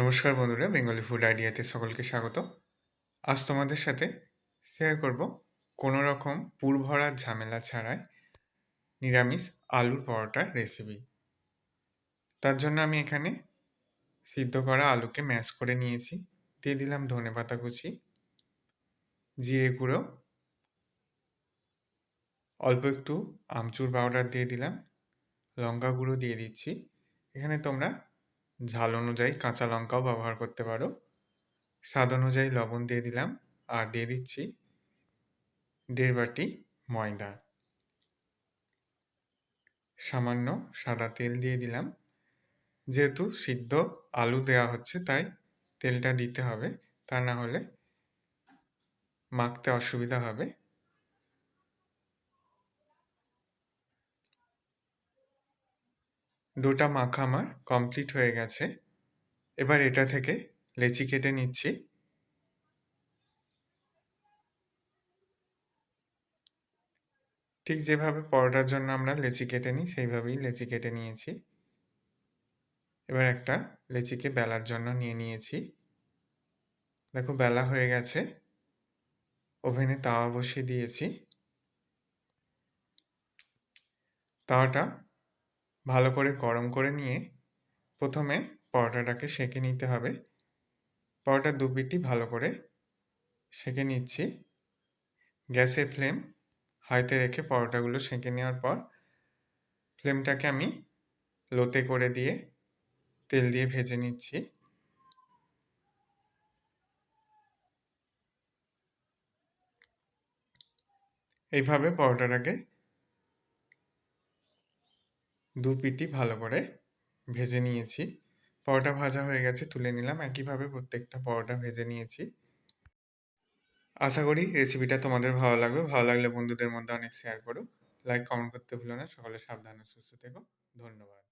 নমস্কার বন্ধুরা, Bengali food আইডিয়াতে সকলকে স্বাগত। আজ তোমাদের সাথে শেয়ার করব কোনো রকম পুর ভরার ঝামেলা ছাড়াই নিরামিষ আলুর পরোটার রেসিপি তার জন্য আমি এখানে সিদ্ধ করা আলুকে ম্যাশ করে নিয়েছি। দিয়ে দিলাম ধনে পাতা কুচি, জিরে গুঁড়ো, অল্প একটু আমচুর পাউডার দিয়ে দিলাম, লঙ্কা গুঁড়ো দিয়ে দিচ্ছি। এখানে তোমরা ঝাল অনুযায়ী কাঁচা লঙ্কাও ব্যবহার করতে পারো। স্বাদ অনুযায়ী লবণ দিয়ে দিলাম আর দিয়ে দিচ্ছি দেড় বাটি ময়দা। সামান্য সাদা তেল দিয়ে দিলাম। যেহেতু সিদ্ধ আলু দেওয়া হচ্ছে, তাই তেলটা দিতে হবে। তা না হলে মাখতে অসুবিধা হবে। ডোটা মাখা আমার কমপ্লিট হয়ে গেছে। এবার এটা থেকে লেচি কেটে নিচ্ছি। ঠিক যেভাবে পরোটার জন্য আমরা লেচি কেটে নিই, সেইভাবেই লেচি কেটে নিয়েছি। এবার একটা লেচিকে বেলার জন্য নিয়ে নিয়েছি। দেখো বেলা হয়ে গেছে। ওভেনে তাওয়া বসিয়ে দিয়েছি। তাওয়াটা ভালো করে গরম করে নিয়ে প্রথমে পরোটাটাকে সেঁকে নিতে হবে। পরোটার দু পিঠই ভালো করে সেঁকে নিচ্ছি। গ্যাসের ফ্লেম হাইতে রেখে পরোটাগুলো সেঁকে নেওয়ার পর ফ্লেমটাকে আমি লোতে করে দিয়ে তেল দিয়ে ভেজে নিচ্ছি। এইভাবে পরোটাটাকে দু পিটি ভালো করে ভেজে নিয়েছি। পরোটা ভাজা হয়ে গেছে, তুলে নিলাম। একইভাবে প্রত্যেকটা পরোটা ভেজে নিয়েছি। আশা করি রেসিপিটা তোমাদের ভালো লাগবে। ভালো লাগলে বন্ধুদের মধ্যে অনেক শেয়ার করো। লাইক কমেন্ট করতে ভুলো না। সকলে সাবধানে সুস্থ থেকো। ধন্যবাদ।